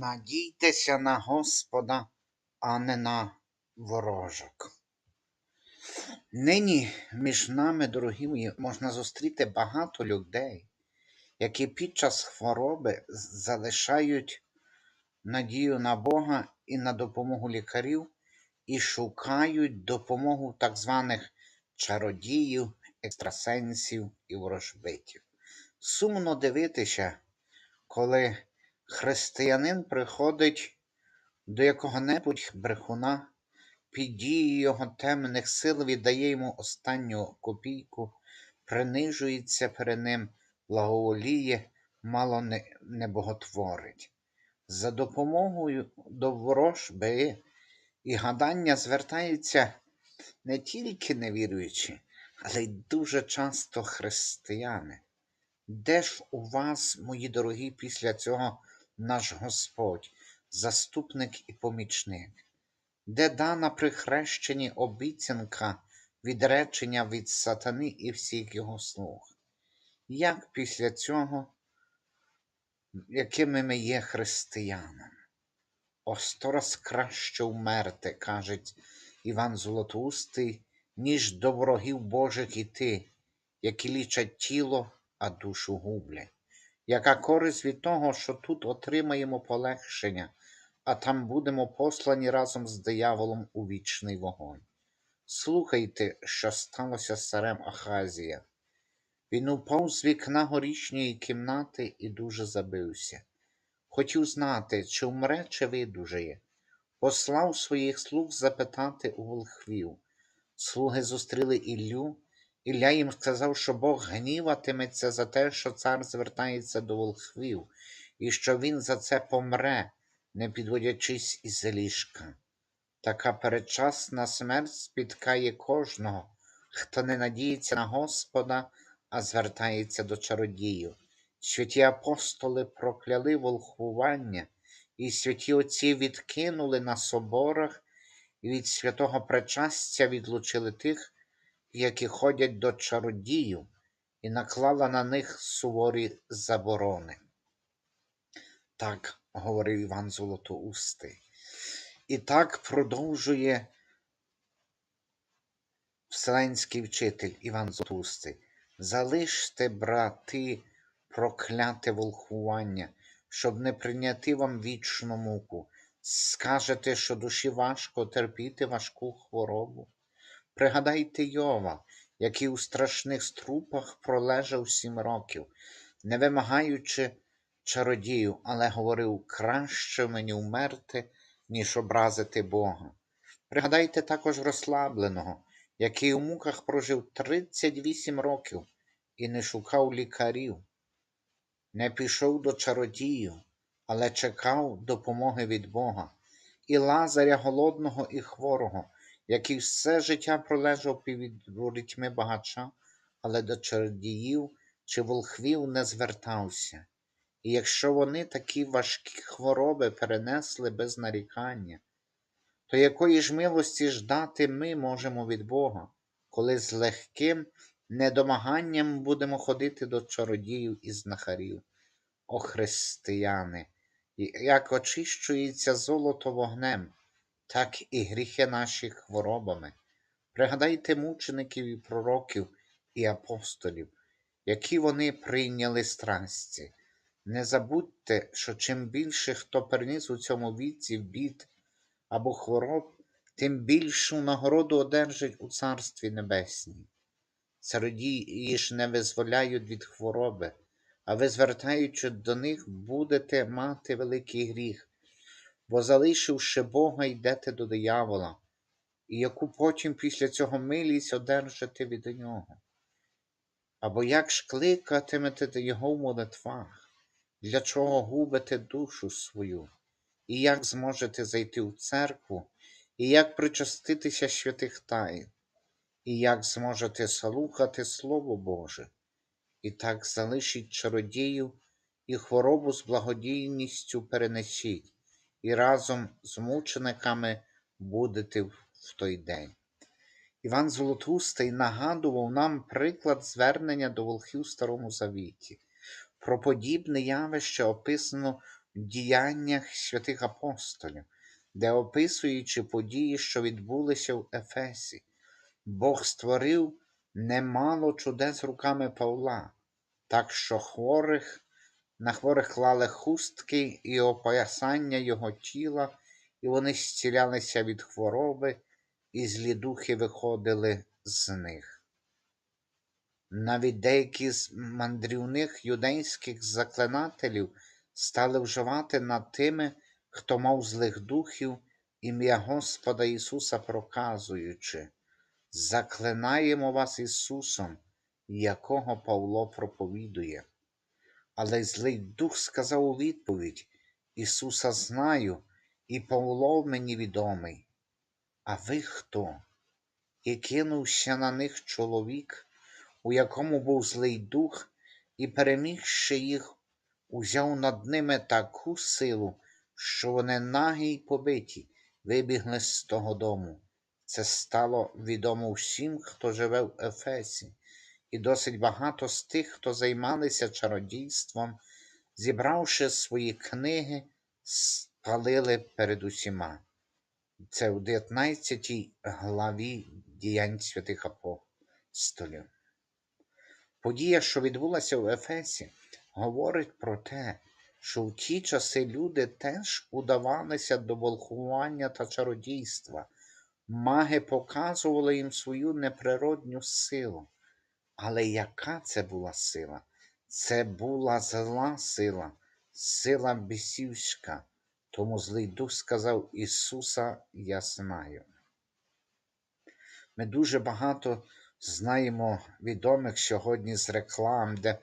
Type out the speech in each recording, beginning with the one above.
Надійтеся на Господа, а не на ворожок. Нині між нами, дорогі мої, можна зустріти багато людей, які під час хвороби залишають надію на Бога і на допомогу лікарів і шукають допомогу так званих чародіїв, екстрасенсів і ворожбитів. Сумно дивитися, коли християнин приходить до якого-небудь брехуна, під дією його темних сил віддає йому останню копійку, принижується перед ним, благоволіє, мало не, не боготворить. За допомогою до ворожби і гадання звертаються не тільки невіруючі, але й дуже часто християни. Де ж у вас, мої дорогі, після цього наш Господь, заступник і помічник? Де дана при хрещенні обіцянка відречення від сатани і всіх його слуг? Як після цього, якими ми є християнами? О сто раз краще вмерти, каже Іван Золотоустий, ніж до ворогів Божих іти, які лічать тіло, а душу гублять. Яка користь від того, що тут отримаємо полегшення, а там будемо послані разом з дияволом у вічний вогонь. Слухайте, що сталося з царем Ахазія. Він упав з вікна горішньої кімнати і дуже забився. Хотів знати, чи вмре, чи видужає. Послав своїх слуг запитати у волхвів. Слуги зустріли Іллю. Ілля їм сказав, що Бог гніватиметься за те, що цар звертається до волхвів, і що він за це помре, не підводячись із ліжка. Така передчасна смерть спіткає кожного, хто не надіється на Господа, а звертається до чародіїв. Святі апостоли прокляли волхвування, і святі отці відкинули на соборах і від святого причастя відлучили тих, які ходять до чародіїв, і наклала на них суворі заборони. Так говорив Іван Золотоустий. І так продовжує вселенський вчитель Іван Золотоустий. Залиште, брати, прокляте волхування, щоб не прийняти вам вічну муку. Скажете, що душі важко терпіти важку хворобу. Пригадайте Йова, який у страшних струпах пролежав сім років, не вимагаючи чародію, але говорив краще мені вмерти, ніж образити Бога. Пригадайте також розслабленого, який у муках прожив 38 років і не шукав лікарів, не пішов до чародіїв, але чекав допомоги від Бога, і Лазаря голодного і хворого, який все життя пролежав під ворітьми багача, але до чародіїв чи волхвів не звертався. І якщо вони такі важкі хвороби перенесли без нарікання, то якої ж милості ждати ми можемо від Бога, коли з легким недомаганням будемо ходити до чародіїв і знахарів, о християни, як очищується золото вогнем, так і гріхи наші хворобами. Пригадайте мучеників і пророків і апостолів, які вони прийняли страсті. Не забудьте, що чим більше хто переніс у цьому віці бід або хвороб, тим більшу нагороду одержать у Царстві Небесній. Цародії ж не визволяють від хвороби, а ви, звертаючи до них, будете мати великий гріх, бо, залишивши Бога, йдете до диявола, і яку потім після цього милість одержите від нього. Або як ж кликатимете Його в молитвах, для чого губите душу свою, і як зможете зайти в церкву, і як причаститися святих тайн, і як зможете слухати Слово Боже, і так залишіть чародіїв і хворобу з благодійністю перенесіть, і разом з мучениками будете в той день. Іван Золотустий нагадував нам приклад звернення до волхів Старому Завіті. Про подібне явище описано в діяннях святих апостолів, де описуючи події, що відбулися в Ефесі, Бог створив немало чудес руками Павла, так що хворих, на хворих клали хустки і опоясання його тіла, і вони зцілялися від хвороби, і злі духи виходили з них. Навіть деякі з мандрівних юдейських заклинателів стали вживати над тими, хто мав злих духів, ім'я Господа Ісуса проказуючи, заклинаємо вас Ісусом, якого Павло проповідує. Але злий дух сказав у відповідь Ісуса знаю, і Павло мені відомий. А ви хто? І кинувся на них чоловік, у якому був злий дух, і, перемігши їх, узяв над ними таку силу, що вони нагі й побиті, вибігли з того дому. Це стало відомо всім, хто живе в Ефесі, і досить багато з тих, хто займалися чародійством, зібравши свої книги, спалили перед усіма. Це у 19 главі діянь святих апостолів. Подія, що відбулася в Ефесі, говорить про те, що в ті часи люди теж удавалися до волхування та чародійства. Маги показували їм свою неприродню силу. Але яка це була сила? Це була зла сила, сила бісівська. Тому злий дух сказав Ісуса, я знаю. Ми дуже багато знаємо відомих сьогодні з реклам, де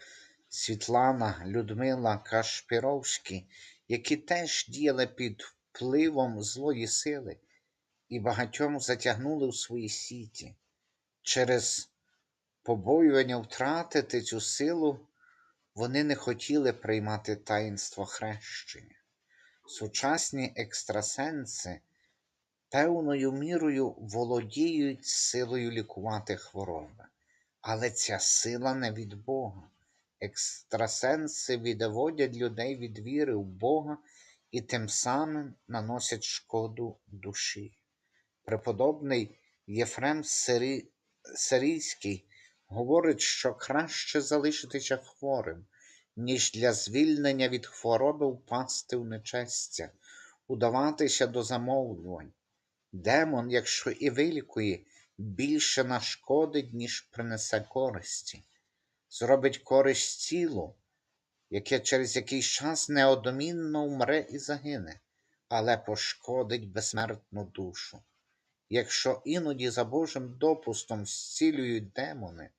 Світлана, Людмила Кашпіровські, які теж діяли під впливом злої сили і багатьом затягнули в свої сіті. Через побоювання втратити цю силу вони не хотіли приймати таїнство хрещення. Сучасні екстрасенси певною мірою володіють силою лікувати хвороби, але ця сила не від Бога. Екстрасенси відводять людей від віри в Бога і тим самим наносять шкоду душі. Преподобний Єфрем Сирі... Сирійський говорить, що краще залишитися хворим, ніж для звільнення від хвороби впасти в нечестя, удаватися до замовлювань. Демон, якщо і вилікує, більше нашкодить, ніж принесе користі, зробить користь тілу, яке через якийсь час неодмінно вмре і загине, але пошкодить безсмертну душу. Якщо іноді за Божим допустом зцілюють демони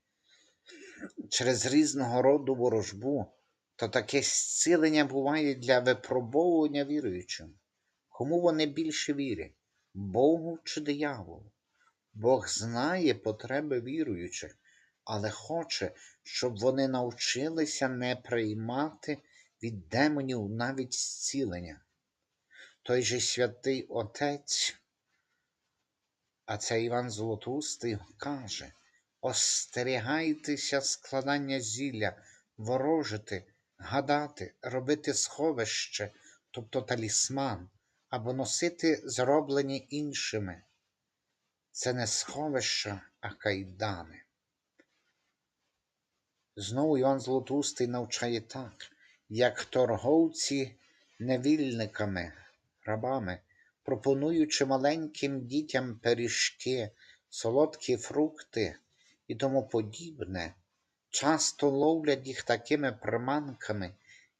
через різного роду ворожбу, то таке зцілення буває для випробовування віруючим. Кому вони більше вірять? Богу чи дияволу? Бог знає потреби віруючих, але хоче, щоб вони навчилися не приймати від демонів навіть зцілення. Той же святий Отець, а це Іван Золотустий каже: остерігайтеся складання зілля, ворожити, гадати, робити сховище, тобто талісман, або носити зроблені іншими. Це не сховища, а кайдани. Знову Іван Золотустий навчає так, як торговці невільниками, рабами, пропонуючи маленьким дітям пиріжки, солодкі фрукти і тому подібне, часто ловлять їх такими приманками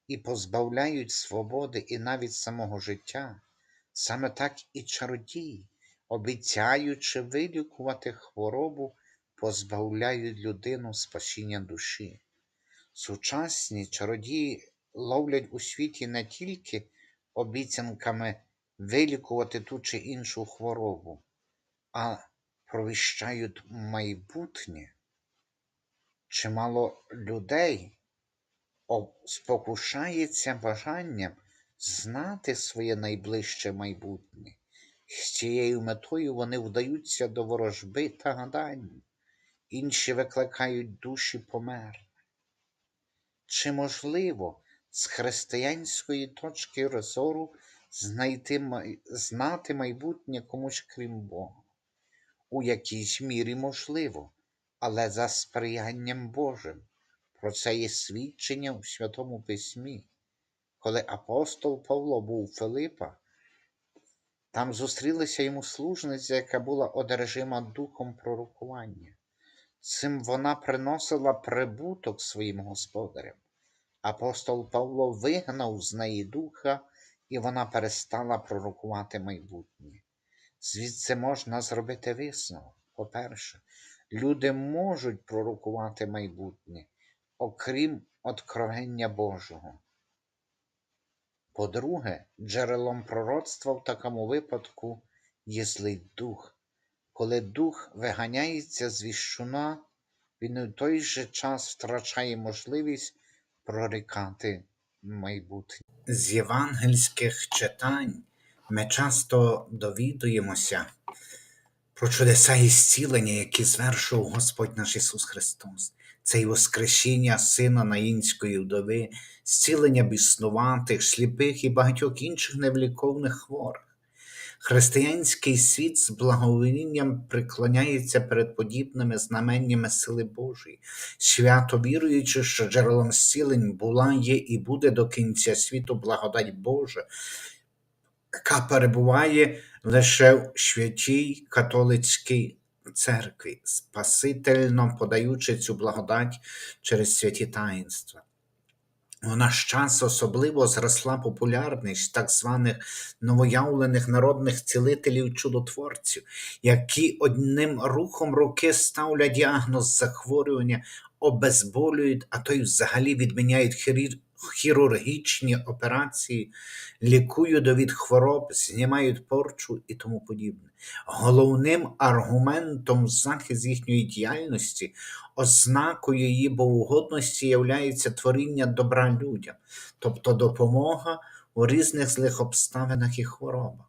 і позбавляють свободи і навіть самого життя. Саме так і чародії, обіцяючи вилікувати хворобу, позбавляють людину спасіння душі. Сучасні чародії ловлять у світі не тільки обіцянками вилікувати ту чи іншу хворобу, а провіщають майбутнє. Чимало людей спокушається бажанням знати своє найближче майбутнє. З цією метою вони вдаються до ворожби та гадань, інші викликають душі померлих. Чи можливо з християнської точки зору знайти, знати майбутнє комусь крім Бога. У якійсь мірі можливо, але за сприянням Божим. Про це є свідчення у Святому Письмі. Коли апостол Павло був у Филипа, там зустрілася йому служниця, яка була одержима духом пророкування. Цим вона приносила прибуток своїм господарям. Апостол Павло вигнав з неї духа, і вона перестала пророкувати майбутнє. Звідси можна зробити висновок. По-перше, люди можуть пророкувати майбутнє, окрім откровення Божого. По-друге, джерелом пророцтва в такому випадку є злий дух. Коли дух виганяється з віщуна, він у той же час втрачає можливість прорікати майбутнє. З євангельських читань ми часто довідуємося про чудеса і зцілення, які звершував Господь наш Ісус Христос. Це й воскресіння сина наїнської вдови, зцілення біснуватих, сліпих і багатьох інших невліковних хворих. Християнський світ з благоволінням приклоняється перед подібними знаменнями сили Божої, свято віруючи, що джерелом зцілень була, є і буде до кінця світу благодать Божа, яка перебуває лише в святій католицькій церкві, спасительно подаючи цю благодать через святі таїнства. У наш час особливо зросла популярність так званих новоявлених народних цілителів чудотворців, які одним рухом руки ставлять діагноз захворювання, обезболюють, а то й взагалі відміняють хірургічні операції, лікують від хвороб, знімають порчу і тому подібне. Головним аргументом захист їхньої діяльності, ознакою її богоугодності являється творіння добра людям, тобто допомога у різних злих обставинах і хворобах.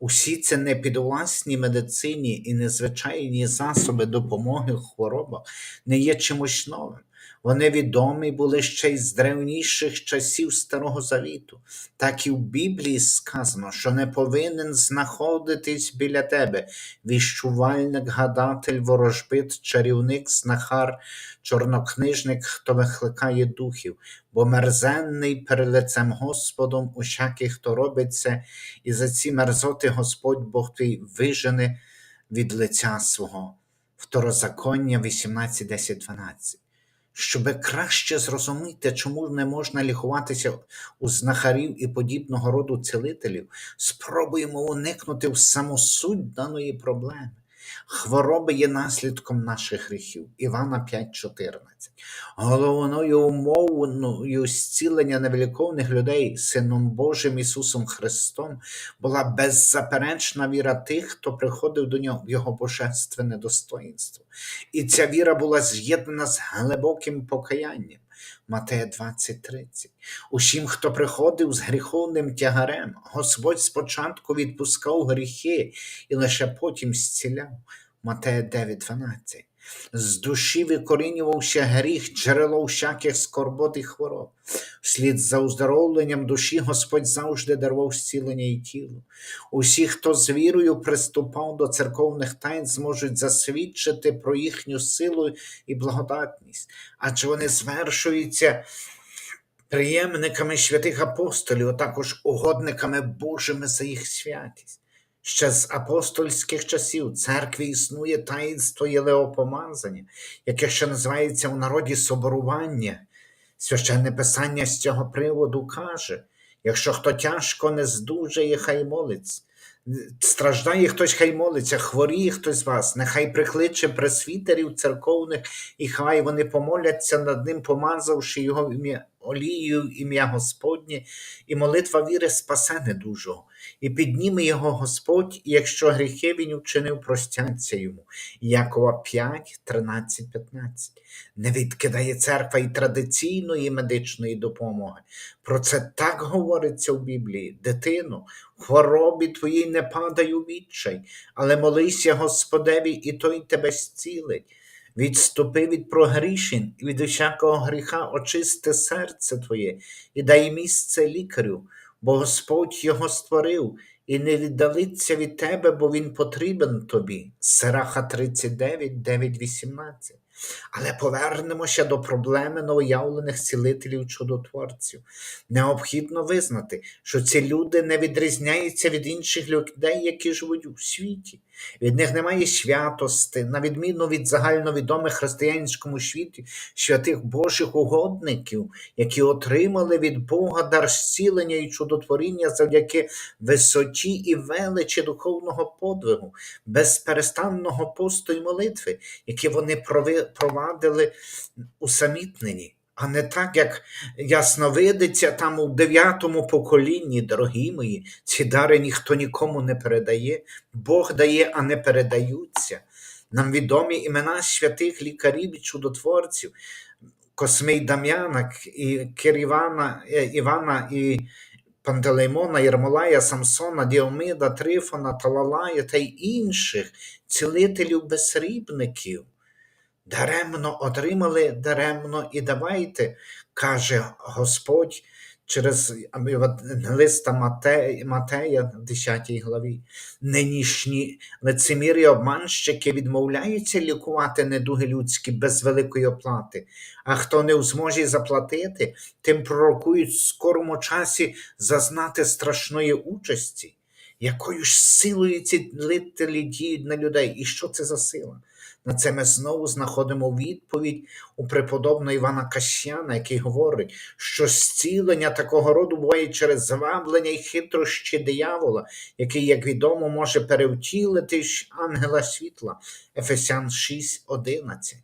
Усі це не підвласні медицині і незвичайні засоби допомоги в хворобах не є чимось новим. Вони відомі були ще й з древніших часів Старого Завіту. Так і в Біблії сказано, що не повинен знаходитись біля тебе віщувальник, гадатель, ворожбит, чарівник, знахар, чорнокнижник, хто викликає духів, бо мерзенний перед лицем Господом усякий, хто робить це, і за ці мерзоти Господь Бог твій вижене від лиця свого. Второзаконня 18, 10, 12. Щоби краще зрозуміти, чому не можна лікуватися у знахарів і подібного роду цілителів, спробуємо уникнути в самосуть даної проблеми. Хвороби є наслідком наших гріхів. Івана 5,14. Головною умовою зцілення невеликовних людей Сином Божим Ісусом Христом була беззаперечна віра тих, хто приходив до нього в Його божественне достоїнство. І ця віра була з'єднана з глибоким покаянням. Матея 20:30. Усім, хто приходив з гріховним тягарем, Господь спочатку відпускав гріхи і лише потім зціляв. Матея 9:12. З душі викорінювався гріх, джерело всяких скорбот і хвороб. Вслід за оздоровленням душі Господь завжди дарував зцілення і тілу. Усі, хто з вірою приступав до церковних тайн, зможуть засвідчити про їхню силу і благодатність, адже вони звершуються приємниками святих апостолів, а також угодниками Божими за їх святість. Ще з апостольських часів церкві існує таїнство єлеопомазання, яке ще називається у народі соборування. Священне писання з цього приводу каже: якщо хто тяжко не здужає, хай молиться. Страждає хтось, хай молиться, хворіє хтось з вас, нехай прикличе пресвітерів церковних, і хай вони помоляться над ним, помазавши його ім'я олією ім'я Господнє, і молитва віри спасе недужого, і підніме його Господь, і якщо гріхи він вчинив, простяться йому. Якова 5, 13, 15. Не відкидає церква і традиційної медичної допомоги. Про це так говориться в Біблії. Дитино, в хворобі твоїй не падай у відчай, але молися Господеві, і той тебе зцілить. Відступи від прогрішень і від усякого гріха очисти серце твоє і дай місце лікарю, бо Господь його створив і не віддалиться від тебе, бо він потрібен тобі. Сираха 39, 9, 18. Але повернемося до проблеми новоявлених цілителів чудотворців. Необхідно визнати, що ці люди не відрізняються від інших людей, які живуть у світі. Від них немає святости, на відміну від загальновідомих християнському світі святих Божих угодників, які отримали від Бога дар зцілення і чудотворіння завдяки висоті і величі духовного подвигу, безперестанного посту і молитви, які вони прови- провадили усамітнені. А не так, як ясновидиця там у дев'ятому поколінні, дорогі мої, ці дари ніхто нікому не передає, Бог дає, а не передаються. Нам відомі імена святих лікарів і чудотворців, Космий Дам'янак, і Кирівана, е, Івана і Пантелеймона, Єрмолая, Самсона, Діомида, Трифона, Талалая та й інших цілителів-безсрібників. Даремно отримали, даремно і давайте, каже Господь через листа Матея, Матея, 10 главі. Нинішні лицемірі обманщики відмовляються лікувати недуги людські без великої оплати, а хто не в змозі заплатити, тим пророкують в скорому часі зазнати страшної участі. Якою ж силою ці лителі діють на людей, і що це за сила? На це ми знову знаходимо відповідь у преподобного Івана Касьяна, який говорить, що зцілення такого роду буває через заваблення і хитрощі диявола, який, як відомо, може перевтілити ангела світла. Ефесян 6.11.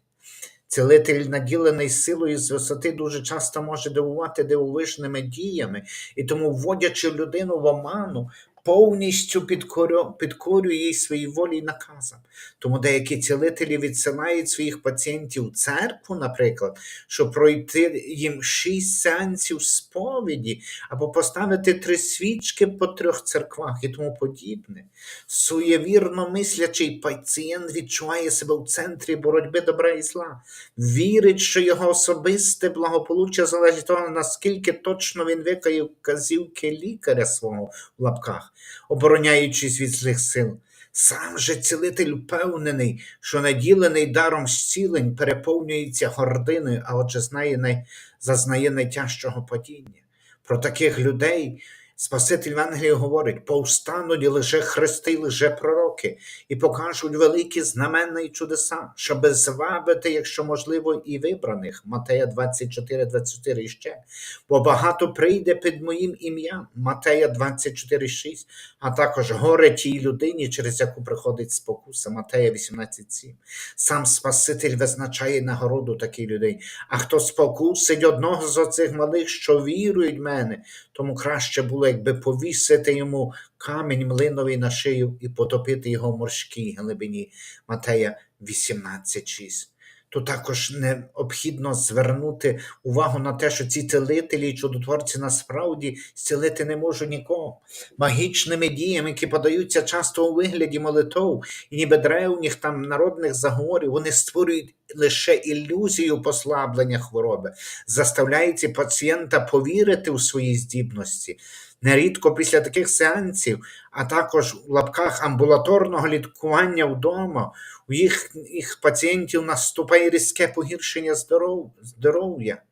Цілитель, наділений силою з висоти, дуже часто може дивувати дивовижними діями, і тому, вводячи людину в оману, повністю підкорює їй своїй волі й наказам. Тому деякі цілителі відсилають своїх пацієнтів в церкву, наприклад, щоб пройти їм шість сеансів сповіді або поставити три свічки по трьох церквах і тому подібне. Суєвірно мислячий пацієнт відчуває себе в центрі боротьби добра і зла, вірить, що його особисте благополуччя залежить від того, наскільки точно він викає вказівки лікаря свого в лапках, обороняючись від злих сил. Сам же цілитель впевнений, що наділений даром зцілень переповнюється гординою, а отже знає зазнає найтяжчого падіння. Про таких людей Спаситель Євангелії говорить: повстануть лише хрести, лише пророки, і покажуть великі знамена і чудеса, щоби звабити, якщо можливо, і вибраних. Матея 24, 24 і ще. Бо багато прийде під моїм ім'ям, Матея 24, 6, а також горе тій людині, через яку приходить спокуса, Матея 18, 7. Сам Спаситель визначає нагороду таких людей. А хто спокусить одного з оцих малих, що вірують в мене, тому краще було, якби повісити йому камінь млиновий на шию і потопити його в морській глибині. Матея 18.6. Тут також необхідно звернути увагу на те, що ці цілителі і чудотворці насправді зцілити не можуть нікого. Магічними діями, які подаються часто у вигляді молитов, і ніби древніх там народних заговорів, вони створюють лише ілюзію послаблення хвороби, заставляючи пацієнта повірити у свої здібності. Нерідко після таких сеансів, а також в лапках амбулаторного лікування вдома, у їх, пацієнтів наступає різке погіршення здоров'я.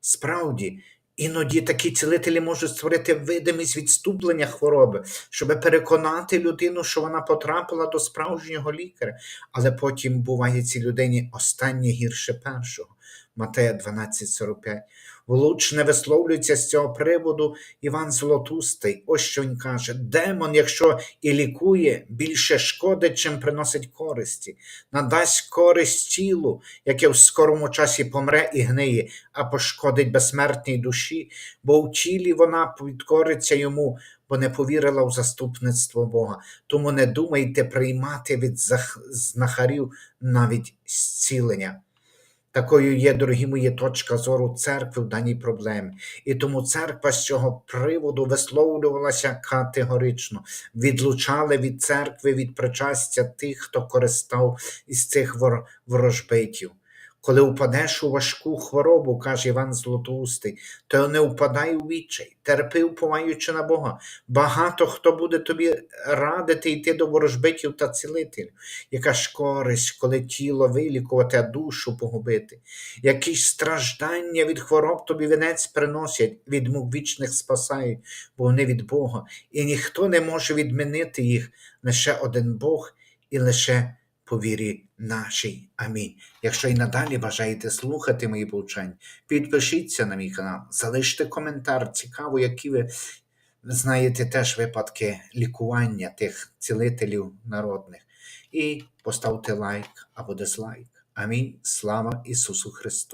Справді, іноді такі цілителі можуть створити видимість відступлення хвороби, щоб переконати людину, що вона потрапила до справжнього лікаря, але потім буває цій людині останнє гірше першого. Матея 12,45. Влучне висловлюється з цього приводу Іван Золотустий. Ось що він каже: демон, якщо і лікує, більше шкодить, чим приносить користі, надасть користь тілу, яке в скорому часі помре і гниє, а пошкодить безсмертній душі, бо в тілі вона підкориться йому, бо не повірила в заступництво Бога. Тому не думайте приймати від знахарів навіть зцілення. Такою є, дорогі мої, точка зору церкви в даній проблемі. І тому церква з цього приводу висловлювалася категорично, відлучали від церкви, від причастя тих, хто користав із цих вор- ворожбитів. Коли впадеш у важку хворобу, каже Іван Златоустий, то не впадай у відчай, терпи, уповаючи на Бога. Багато хто буде тобі радити йти до ворожбитів та цілителів. Яка ж користь, коли тіло вилікувати, а душу погубити? Які ж страждання від хвороб тобі вінець приносять, від мук вічних спасають, бо вони від Бога, і ніхто не може відмінити їх, лише один Бог і лише по вірі нашій. Амінь. Якщо і надалі бажаєте слухати мої повчання, підпишіться на мій канал, залиште коментар. Цікаво, які ви знаєте теж випадки лікування тих цілителів народних. І поставте лайк або дизлайк. Амінь. Слава Ісусу Христу!